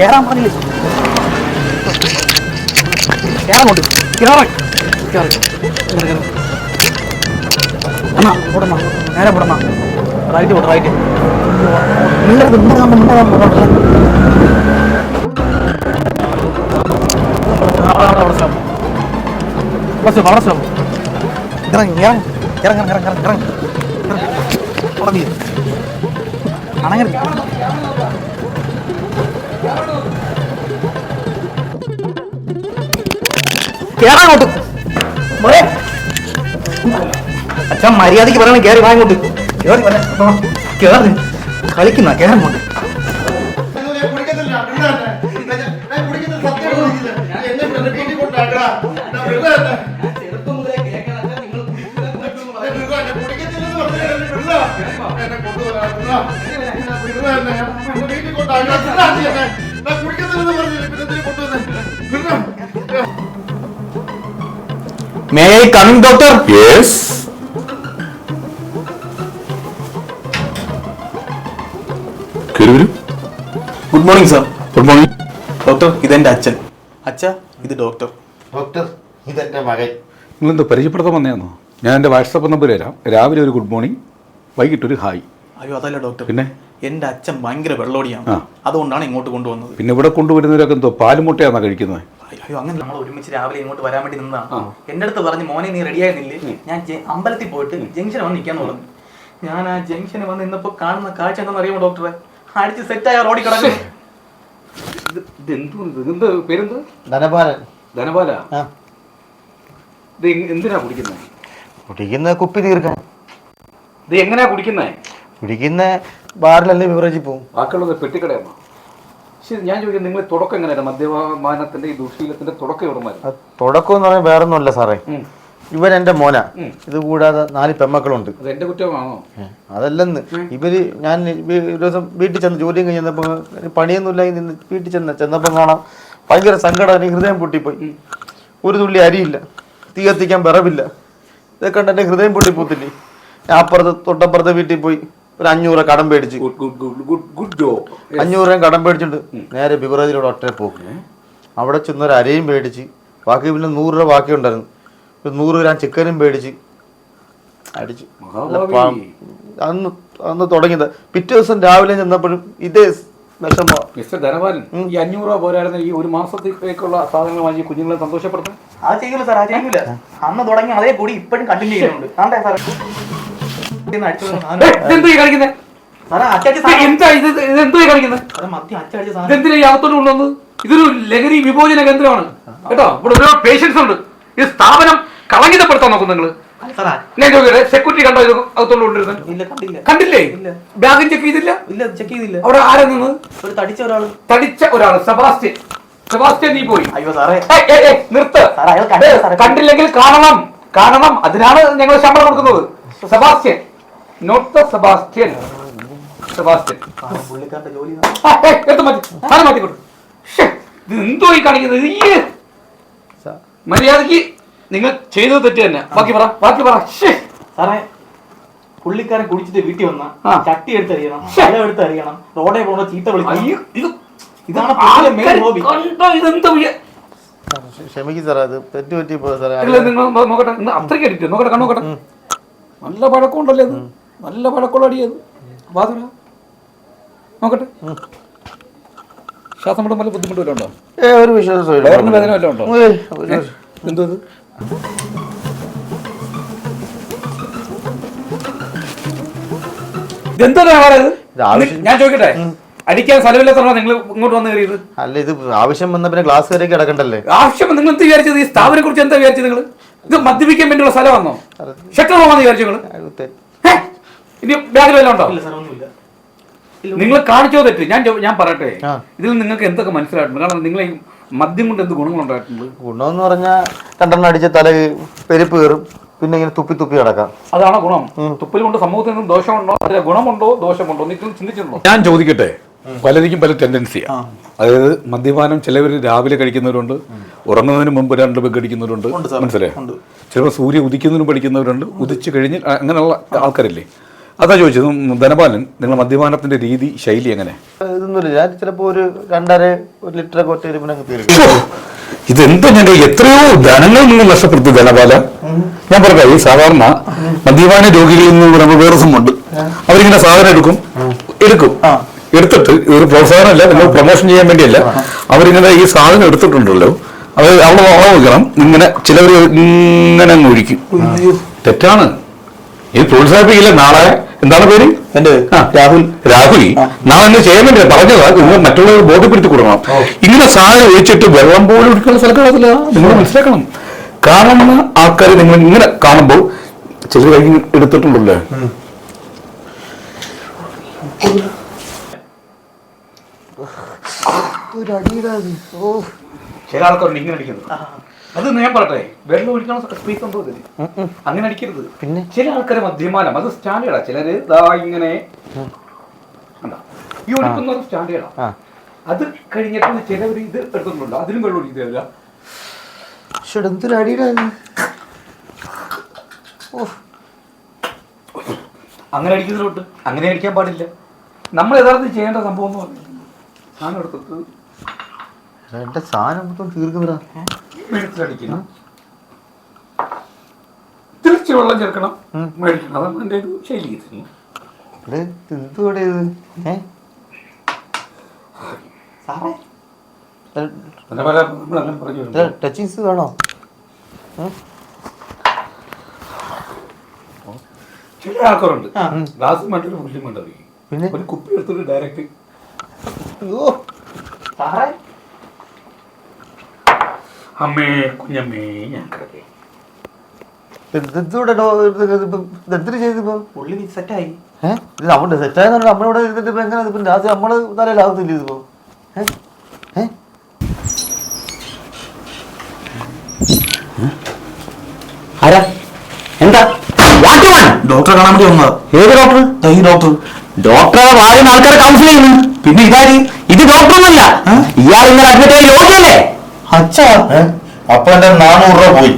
കേറാൻ പറഞ്ഞില്ലേ? കേറാങ്ങോട്ട് കേറ്. കേറ്. അണ്ണാ പോടണ്ണ നേരെ പോടണ്ണ റൈറ്റ് പോട്ടെ റൈറ്റ്. മിണ്ടരുത് മിണ്ടരാമ മിണ്ടരാമ ബസ് വളരെ സ്ലോ ഇറങ്ങി ഇറങ്ങി ഇറങ്ങി ഇറങ്ങി ഇറങ്ങി ഇറങ്ങി. തുടങ്ങി കേറാങ്ങോട്ട് മോനെ അച്ഛൻ മര്യാദയ്ക്ക് പറയണം കേറി വാ ഇങ്ങോട്ട് കേറി കേറി കളിക്കുന്ന കേറങ്ങോട്ട് may I coming doctor yes കയറി വരൂ good morning sir good morning doctor ഇതെന്റെ അച്ഛൻ. അച്ഛ ഇത് ഡോക്ടർ ഡോക്ടർ ഇതെന്റെ മകൻ. നിങ്ങളെന്താ പരിചയപ്പെടുത്താൻ വന്നതാണോ ഞാൻ എന്റെ വാട്സപ്പ് നമ്പർ തരാം രാവിലെ ഒരു ഗുഡ് മോർണിംഗ് വൈകിട്ട് ഒരു ഹായ് അയ്യോ അതല്ല ഡോക്ടർ പിന്നെ? എന്റെ അച്ഛൻ ഭയങ്കര വെള്ളോടിയാണ്. അതുകൊണ്ടാണ് ഇങ്ങോട്ട് കൊണ്ടുവന്നത്. പിന്നെ ഇവിടെ കൊണ്ടുവരുന്നവരൊക്കെ എന്തോ പാലുമുട്ടയാണോ കഴിക്കുന്നത്. അയ്യോ അങ്ങനെ നമ്മൾ ഒരുമിച്ച് രാവിലെ ഇങ്ങോട്ട് വരാൻ വേണ്ടി നിന്നതാണ്. എന്റെ അടുത്ത് പറഞ്ഞ് മോനെ നീ റെഡി ആയിരുന്നില്ലേ? ഞാൻ അമ്പലത്തിൽ പോയിട്ട് ജംഗ്ഷൻ വന്ന് നിൽക്കാൻ തുടങ്ങി. ഞാൻ ആ ജംഗ്ഷന് വന്ന് ഇന്നിപ്പോ കാണുന്ന കാഴ്ച എന്താണെന്ന് അറിയാമോ ഡോക്ടറെ? അടിച്ച് സെറ്റായ റോഡിൽ കിടക്കുന്നു. ഇത് എന്ത് പേരെന്ത്? ധനപാലൻ. ധനപാല? ഇത് എന്തിനാ കുടിക്കുന്നത് കുടിക്കുന്ന കുപ്പി തീർക്കാൻ. ഇത് എങ്ങനെയാ കുടിക്കുന്നേ? കുടിക്കുന്ന ബാറിലല്ലേ ബിവറേജിൽ പോവും. ബാക്കിയുള്ളത് പെട്ടിക്കടയാണോ? ശരി ഞാൻ ചോദിക്കുന്നത് നിങ്ങൾ തുടക്കം എങ്ങനെയായിരുന്നു? മദ്യപാനത്തിന്റെ ഈ ദുശീലത്തിന്റെ തുടക്കം എവിടെ തുടക്കം എന്ന് പറയാൻ വേറെ ഒന്നുമല്ല സാറേ. ഇവൻ എന്റെ മോന. ഇത് കൂടാതെ നാല് പെമ്മക്കളുണ്ട്. എന്റെ കുറ്റമാണോ? അതല്ലെന്ന്. ഇവർ ഞാൻ ഒരു ദിവസം വീട്ടിൽ ചെന്ന് ജോലിയും കഴിഞ്ഞ് ചെന്നപ്പോ നിന്ന് വീട്ടിൽ ചെന്ന് ചെന്നപ്പം കാണാം ഭയങ്കര സങ്കടം. എനിക്ക് ഹൃദയം പൊട്ടിപ്പോയി. ഒരു തുള്ളി അരിയില്ല. തീ കത്തിക്കാൻ വിറവില്ല. ഇതൊക്കെ കണ്ട് എന്റെ ഹൃദയം പൊട്ടിപ്പോത്തില്ലേ. ഞാൻ അപ്പുറത്ത് തൊട്ടപ്പുറത്തെ വീട്ടിൽ പോയി. ഒരു അഞ്ഞൂറ് കടം പേടിച്ച്. Good good good good good അഞ്ഞൂറ് രൂപ കടം പേടിച്ചിട്ട് നേരെ ബിവറേജിലൂടെ ഒറ്റ പോക്ക്. അവിടെ ചെന്നൊരു അരയും പേടിച്ച്. ബാക്കി പിന്നെ നൂറ് രൂപ ബാക്കി ഉണ്ടായിരുന്നു ഒരു നൂറ് ഗ്രാം ചിക്കനും പേടിച്ച് അടിച്ച്. അന്ന് അന്ന് തുടങ്ങിയത്. പിറ്റേ ദിവസം രാവിലെ ചെന്നപ്പോഴും ഇതേ വിഷമ. മിസ്റ്റർ ധനപാലൻ ഈ അഞ്ഞൂറ് രൂപ പോരായിരുന്നു ഈ ഒരു മാസത്തേക്കുള്ള സാധനങ്ങൾ വാങ്ങി കുഞ്ഞുങ്ങളെ ചെയ്യൂല സാർ ചെയ്യൂല. അന്ന് തുടങ്ങി അതേ കൂടി ഇപ്പോഴും കണ്ടിന്യൂ ചെയ്യുന്നുണ്ട്. സാറേ. ഇതൊരു ലഹരി വിഭോജന കേന്ദ്രമാണ്. കേട്ടോ? ഇവിടെ ഒരുപാട് പേഷ്യൻസ് ഉണ്ട്. ഈ സ്ഥാപനം കളങ്കിതപ്പെടുത്താൻ നോക്കും നിങ്ങൾ ഞാൻ ചോദിക്കട്ടെ സെക്യൂരിറ്റി കണ്ടോ ഇത് ഇല്ല കണ്ടില്ല. ബാഗ് ചെക്ക് ചെയ്തില്ല? ഇല്ല ചെക്ക് ചെയ്തില്ല. അവിടെ ആരാ നിന്ന്? ഒരു തടിച്ച ഒരാൾ. തടിച്ച ഒരാൾ സെബാസ്റ്റ്യൻ. സെബാസ്റ്റ്യൻ നീ പോയി. അയ്യോ സാറേ. നിർത്ത്. കണ്ടില്ലെങ്കിൽ കാണണം. കാണണം. അതിനാണ് ഞങ്ങൾ ശമ്പളം കൊടുക്കുന്നത്. Sebastian. Not the Sebastian. Sebastian എടുത്ത് മാറ്റി. സാധനം മാറ്റിക്കൊടു ശ്ശേ, ഇത് എന്തോ ഈ കാണിക്കുന്നത്? ഈ മര്യാദയ്ക്ക് നിങ്ങൾ ചെയ്തത് തെറ്റ് തന്നെ. ബാക്കി പറ ബാക്കി പറ. സാറേ പുള്ളിക്കാരൻ കുടിച്ചിട്ട് വീട്ടിൽ വന്ന ചട്ടി എടുത്ത് അറിയണം എടുത്തറിയണം എടുത്ത് അറിയണം റോഡേ പോണ ചീത്ത വിളിക്കണം. ഇതാണ് ക്ഷമിക്കും സാറേ അത് തെറ്റ് പറ്റി പോയി സാറേ നോക്കട്ടെ അത്രയ്ക്ക് അടിച്ചു നോക്കട്ടെ കണ്ണോക്കട്ടെ നല്ല പഴക്കമുണ്ടല്ലേ ഇത് നല്ല പഴക്കമുള്ള അടിയത് വാതുര നോക്കട്ടെ. ശ്വാസം വിടുമ്പോൾ വല്ല ബുദ്ധിമുട്ട് വല്ലതും ഉണ്ടോ? ഏ ഒരു വിശ്വാസം വയറിന് വേദന വല്ലതും ഉണ്ടോ? ഏയ്, ഒരു ഏ? എന്തോ ഇത് ഇത്? ഇത് ആവശ്യം- ഞാൻ ചോദിക്കട്ടെ? അടിക്കാൻ സ്ഥലമില്ലാത്തതാണോ നിങ്ങൾ ഇങ്ങോട്ട് വന്ന് കയറിയത്? അല്ല ഇത് ആവശ്യം വന്ന പിന്നെ ഗ്ലാസ് കയറി കിടക്കണ്ടല്ലേ? ആവശ്യം നിങ്ങൾ എന്ത് വിചാരിച്ചത്? ഈ സ്ഥാപനം കുറിച്ച് എന്താ വിചാരിച്ചത് നിങ്ങൾ? ഇത് മദ്യപിക്കാൻ വേണ്ടിയുള്ള സ്ഥലമാണോ ഷട്ടർ പോകാന്ന് വിചാരിച്ചു നിങ്ങൾ? അത് തെ- ഇനി ബാഗിൽ വല്ലതും ഉണ്ടോ? ഇല്ല സാർ ഒന്നുമില്ല. നിങ്ങൾ കാണിച്ചോ തെറ്റ്? ഞാൻ ചോ- ഞാൻ പറയട്ടെ. ഇതിൽ നിങ്ങൾക്ക് എന്തൊക്കെ മനസ്സിലായിട്ടുണ്ട്? കാരണം നിങ്ങൾ ഈ മദ്യം കൊണ്ട് എന്ത് ഗുണങ്ങളുണ്ടായിട്ടുണ്ട് ഗുണമെന്ന് പറഞ്ഞാൽ രണ്ടെണ്ണം അടിച്ച തല പെരുപ്പ് കയറും പിന്നെ ഇങ്ങനെ തുപ്പി തുപ്പി കിടക്കാം. അതാണ് ഗുണം? തുപ്പൽ കൊണ്ട് സമൂഹത്തിൽ നിന്നും ദോഷമുണ്ടോ? അതിലെ ഗുണമുണ്ടോ? ദോഷമുണ്ടോ? നിങ്ങൾ ചിന്തിച്ചിട്ടുണ്ടോ? ഞാൻ ചോദിക്കട്ടെ. പലരിക്കും പല ടെൻഡൻസിയാ അതായത് മദ്യപാനം ചിലവർ രാവിലെ കഴിക്കുന്നവരുണ്ട് ഉറങ്ങുന്നതിന് മുമ്പ് രണ്ട് പേർ അടിക്കുന്നവരുണ്ട് മനസ്സിലായോ? ചിലപ്പോൾ സൂര്യ ഉദിക്കുന്നതിന് പഠിക്കുന്നവരുണ്ട്. ഉദിച്ചു കഴിഞ്ഞ് അങ്ങനെയുള്ള ആൾക്കാരില്ലേ? അതാ ചോദിച്ചത് ധനപാലൻ നിങ്ങൾ മദ്യപാനത്തിന്റെ രീതി ശൈലി എങ്ങനെ? ഇതൊന്നുമില്ല. ഞാൻ ചിലപ്പോ ഒരു രണ്ടര ഒരു ലിറ്റർ ഇതെന്താ ഞങ്ങൾ എത്രയോ ധനങ്ങൾ നിങ്ങൾ നഷ്ടപ്പെടുത്തി ധനപാല ഞാൻ പറഞ്ഞ ഈ സാധാരണ മദ്യപാന രോഗികളിൽ നിന്ന് പറയുമ്പോൾ വേറെ സംഭവമുണ്ട് അവരിങ്ങനെ സാധനം എടുക്കും എടുക്കും. എടുത്തിട്ട് ഇതൊരു പ്രോത്സാഹനമല്ല നിങ്ങൾ പ്രൊമോഷൻ ചെയ്യാൻ വേണ്ടിയല്ല. അവരിങ്ങനെ ഈ സാധനം എടുത്തിട്ടുണ്ടല്ലോ അവർ അവിടെ വെക്കണം ഇങ്ങനെ ചിലവർ ഇങ്ങനെ അങ്ങ് ഒഴിക്കും. തെറ്റാണ്. ഇത് പ്രോത്സാഹിപ്പിക്കില്ല നാളെ എന്താണ് പേര്? എന്റെ രാഹുൽ. രാഹുൽ? നാളെ എന്നെ ചെയ്യാൻ വേണ്ടി പറഞ്ഞതാ നിങ്ങൾ മറ്റുള്ളവർ ബോധ്യപ്പെടുത്തി കൊടുക്കണം. ഇങ്ങനെ സാധനം ഒഴിച്ചിട്ട് വെള്ളം പോലും ഒഴിക്കുന്ന സ്ഥലക്കാണത്തില്ല നിങ്ങൾ മനസ്സിലാക്കണം. കാണുന്ന ആൾക്കാർ നിങ്ങൾ ഇങ്ങനെ കാണുമ്പോൾ ചിലർ കൈ എടുത്തിട്ടുണ്ടല്ലേ? ഒരു അടിയുടെ ഓ. ചില ആൾക്കാരുണ്ട് ഇങ്ങനെ അടിക്കുന്നത് അത് ഞാൻ പറട്ടെ വെള്ളം ഒഴിക്കണം സ്പേസ് ഉണ്ടോ ഇതിന് അങ്ങനെ അടിക്കരുത്. പിന്നെ? ചില ആൾക്കാരെ മദ്യമാനം അത് സ്റ്റാൻഡേർഡാ. ചിലര് ദാ ഇങ്ങനെ? ഈ ഒഴിക്കുന്നത് സ്റ്റാൻഡേർഡാ. അത് കഴിഞ്ഞിട്ട് ചിലവർ ഇത് എടുത്തിട്ടുണ്ടോ അതിലും വെള്ളം ഒഴിക്കുന്നില്ല അങ്ങനെ അടിക്കുന്നതിലോട്ട് അങ്ങനെ അടിക്കാൻ പാടില്ല. നമ്മൾ യഥാർത്ഥത്തിൽ ചെയ്യേണ്ട സംഭവം എന്ന് പറഞ്ഞു സാധനം എടുത്തിട്ട് സാധനം മൊത്തം തീർക്കുന്നതാ വെളുത്തിലടിക്കണം തിരിച്ച് വെള്ളം ചേർക്കണം. മേടിക്കണം. അതാണ് എന്റെ ഒരു ശൈലി ഇവിടെ എന്തുകൂടെ ഇത്? ഏ? സാറേ. പിന്നെ പല പറഞ്ഞു ടച്ചിങ്സ് വേണോ? ഉം? ചില ആൾക്കാരുണ്ട്. ഗ്ലാസ് മറ്റൊരു പുല്ലും കൊണ്ടറിയും പിന്നെ? ഒരു കുപ്പി എടുത്തിട്ട് ഡയറക്റ്റ് ഓ സാറേ. അമ്മേ കുഞ്ഞമ്മേ. ഞാൻ കിടക്കേ എന്തുകൂടെ എന്തിനു ചെയ്തിപ്പോ? പുള്ളി സെറ്റായി. ഏഹ് ഇത് നമ്മുടെ സെറ്റായെന്ന് പറഞ്ഞാൽ നമ്മളിവിടെ ഇരുന്നിട്ട് ഇപ്പൊ എങ്ങനെ ഇപ്പൊ ലാസ്റ്റ് നമ്മൾ തലയിലാവത്തില്ല ഇതിപ്പോ? ഏഹ് ഏഹ് ആരാ? എന്താ? ഡോക്ടറെ കാണാൻ വേണ്ടി വന്നതാ. ഏത് ഡോക്ടർ? ഈ ഡോക്ടർ. ഡോക്ടറെ വാഴുന്ന ആൾക്കാരെ കൗൺസിൽ ചെയ്യുന്നു. പിന്നെ ഇതാര്? ഇത് ഡോക്ടറൊന്നല്ല ഇയാൾ ഇന്നലെ അഡ്മിറ്റ് ആയി രോഗിയല്ലേ അപ്പൊ എന്റെ നാനൂറ് രൂപ പോയി.